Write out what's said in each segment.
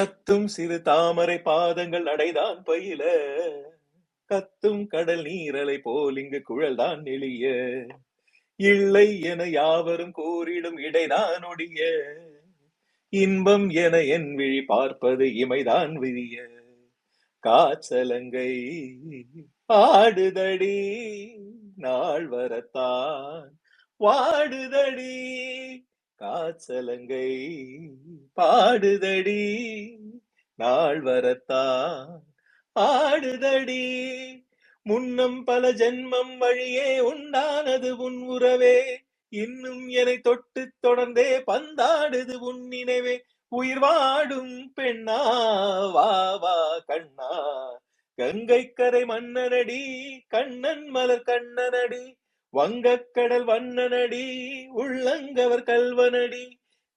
கத்தும் சிறு தாமரை பாதங்கள் அடைதான் பயில. கத்தும் கடல் நீரலை போல் இங்கு குழல்தான் நெளிய. இல்லை என யாவரும் கூறிடும் இடைதான் ஒடிய. இன்பம் என என் விழி பார்ப்பது இமைதான் விரிய. காச்சலங்கை ஆடுதடி நாள் வரத்தான். வாடுதடி காச்சலங்கை பாடுதடி. நாள் வரத்தான் ஆடுதடி. முன்னம் பல ஜென்மம் வழியே உண்டானது உன் உறவே. இன்னும் என்னை தொட்டு தொடர்ந்தே பந்தாடுது உன் நினைவே. உயிர் வாடும் பெண்ணா வா வா கண்ணா. கங்கை கரை மன்னனடி கண்ணன் மலர் கண்ணனடி. வங்கக்கடல் வண்ணனடி உள்ளங்கவர் கல்வனடி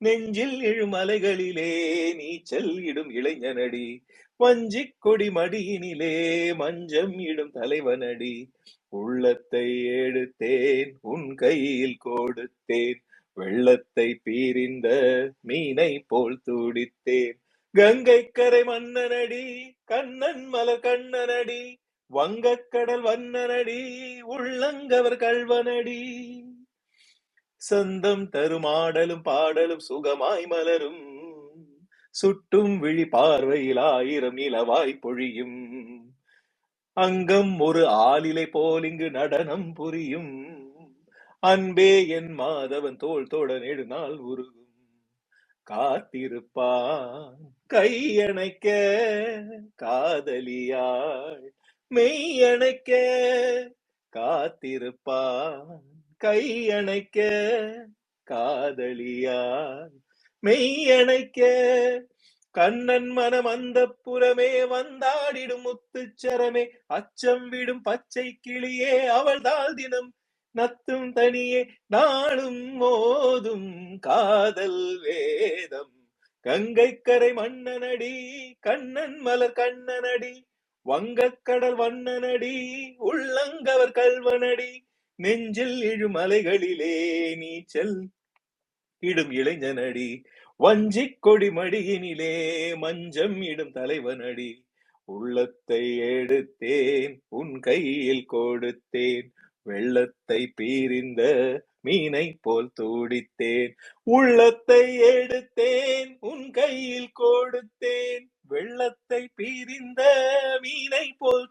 நெஞ்சில் எழும் அலைகளிலே நீச்சல் இடும் இளைஞனடி வஞ்சிக் கொடி மடியினிலே மஞ்சம் இடும் தலைவனடி. உள்ளத்தை எடுத்தேன் உன் கையில் கொடுத்தேன் வெள்ளத்தை பீரிந்த மீனை போல் துடித்தேன். கங்கை கரை மன்னனடி கண்ணன் மலர் கண்ணனடி வங்கக்கடல் வண்ணனடி உள்ளங்கவர் கல்வனடி சொந்தம் தரும் ஆடலும் பாடலும் சுகமாய் மலரும். சுட்டும் விழி பார்வையில் ஆயிரம் நிலவாய் பொழியும். அங்கம் ஒரு ஆளிலை போல் இங்கு நடனம் புரியும். அன்பே என் மாதவன் தோல் தோட நெடுநாள் உருகும். காத்திருப்பான் கையணைக்க காதலியாள். மெய்யணைக்க காத்திருப்பான் கையணைக்க காதலியாள் மெய்யணைக்க கண்ணன் மனம் அந்த புறமே வந்தாடிடும் முத்துச்சரமே அச்சம் விடும் பச்சை கிளியே அவள் அவள்தாள் தினம் நத்தும் தனியே. நாளும் மோதும் காதல் வேதம். கங்கை கரை மன்னனடி கண்ணன் மலர் கண்ணனடி வங்கக்கடல் வண்ணனடி உள்ளங்கவர் கல்வனடி நெஞ்சில் இழும் அலைகளிலே நீச்சல் இடும் இளைஞனடி வஞ்சிக் கொடி மடியினிலே மஞ்சம் இடும் தலைவனடி உள்ளத்தை எடுத்தேன் உன் கையில் கொடுத்தேன் வெள்ளத்தை பீரிந்த மீனை போல் தூடித்தேன் உள்ளத்தை எடுத்தேன் உன் கையில் கொடுத்தேன் வெள்ளத்தை பிரிந்த மீனை போல்